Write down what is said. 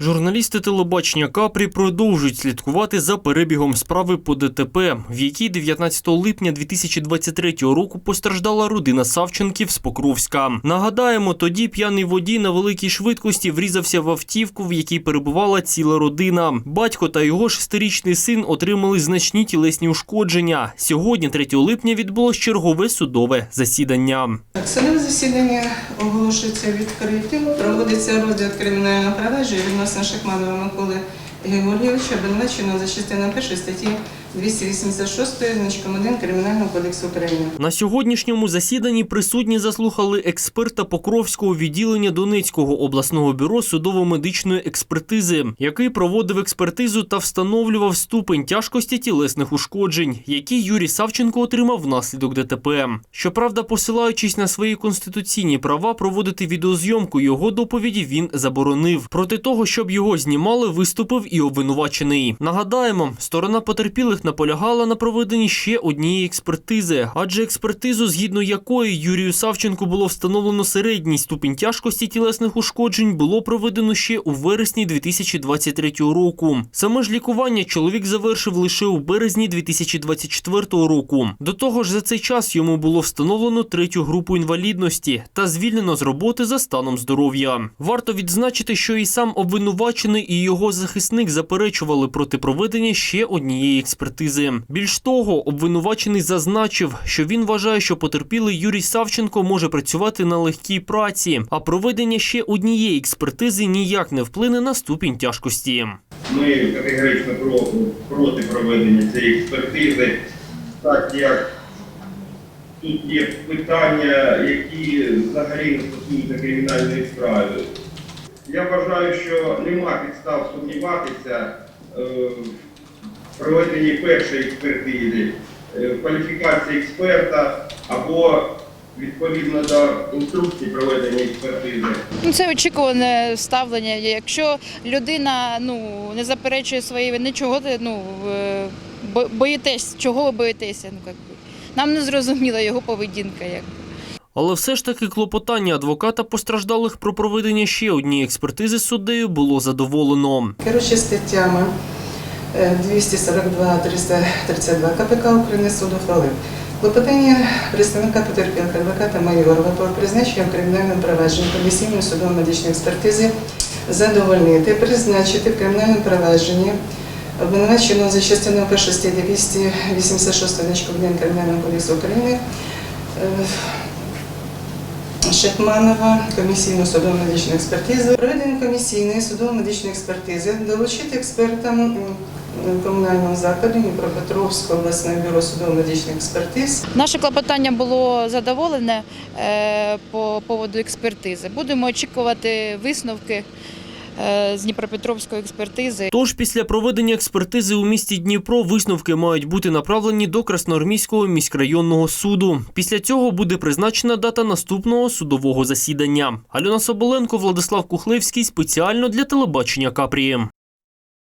Журналісти телебачення Капрі продовжують слідкувати за перебігом справи по ДТП, в якій 19 липня 2023 року постраждала родина Савченків з Покровська. Нагадаємо, тоді п'яний водій на великій швидкості врізався в автівку, в якій перебувала ціла родина. Батько та його шестирічний син отримали значні тілесні ушкодження. Сьогодні, 3 липня, відбулось чергове судове засідання. Судове засідання оголошується відкритим. Проводиться розгляд кримінального провадження відносно Шахманова Миколи Георгійовича, обвинуваченого за частиною першої статті 286 значком 1 Кримінального кодексу України. На сьогоднішньому засіданні присутні заслухали експерта Покровського відділення Донецького обласного бюро судово-медичної експертизи, який проводив експертизу та встановлював ступень тяжкості тілесних ушкоджень, які Юрій Савченко отримав внаслідок ДТП. Щоправда, посилаючись на свої конституційні права проводити відеозйомку його доповіді, він заборонив. Проти того, щоб його знімали, виступив і обвинувачений. Нагадаємо, сторона потерпілих наполягала на проведенні ще однієї експертизи, адже експертизу, згідно якої Юрію Савченку було встановлено середній ступінь тяжкості тілесних ушкоджень, було проведено ще у вересні 2023 року. Саме ж лікування чоловік завершив лише у березні 2024 року. До того ж, за цей час йому було встановлено третю групу інвалідності та звільнено з роботи за станом здоров'я. Варто відзначити, що і сам обвинувачений, і його захисник заперечували проти проведення ще однієї експертизи. Більш того, обвинувачений зазначив, що він вважає, що потерпілий Юрій Савченко може працювати на легкій праці, а проведення ще однієї експертизи ніяк не вплине на ступінь тяжкості. Ми категорично проти, проведення цієї експертизи, так як тут є питання, які взагалі не стосуються кримінальної справи. Я вважаю, що нема підстав сумніватися е, в проведенні першої експертизи, е, кваліфікації експерта або відповідно до інструкції проведення експертизи. Ну, це очікуване ставлення. Якщо людина ну, не заперечує свої вини, чого ти ну, бо- боїтесь, чого ви боїтеся? Ну, як би. Нам не зрозуміла його поведінка. Як. Але все ж таки клопотання адвоката постраждалих про проведення ще однієї експертизи суддею було задоволено. Керуючи статтями 242-332 КПК України суд ухвалив. Клопотання представника потерпілих адвоката Майорова про призначення в кримінальному провадженні комісійної судово-медичної експертизи задовольнити, призначити в кримінальному провадженні обвинуваченого за частиною 1 статті 286 значку 1 Кримінального кодексу України е, комісійно судово-медичну експертизу. Проведення комісійної судово-медичної експертизи долучити експертам комунального закладу Дніпропетровського обласного бюро судово-медичних експертиз Наше клопотання було задоволене е, по поводу експертизи. Будемо очікувати висновки з Дніпропетровської експертизи. Тож після проведення експертизи у місті Дніпро висновки мають бути направлені до Красноармійського міськрайонного суду. Після цього буде призначена дата наступного судового засідання. Альона Соболенко, Владислав Кухлевський спеціально для телебачення Капрії.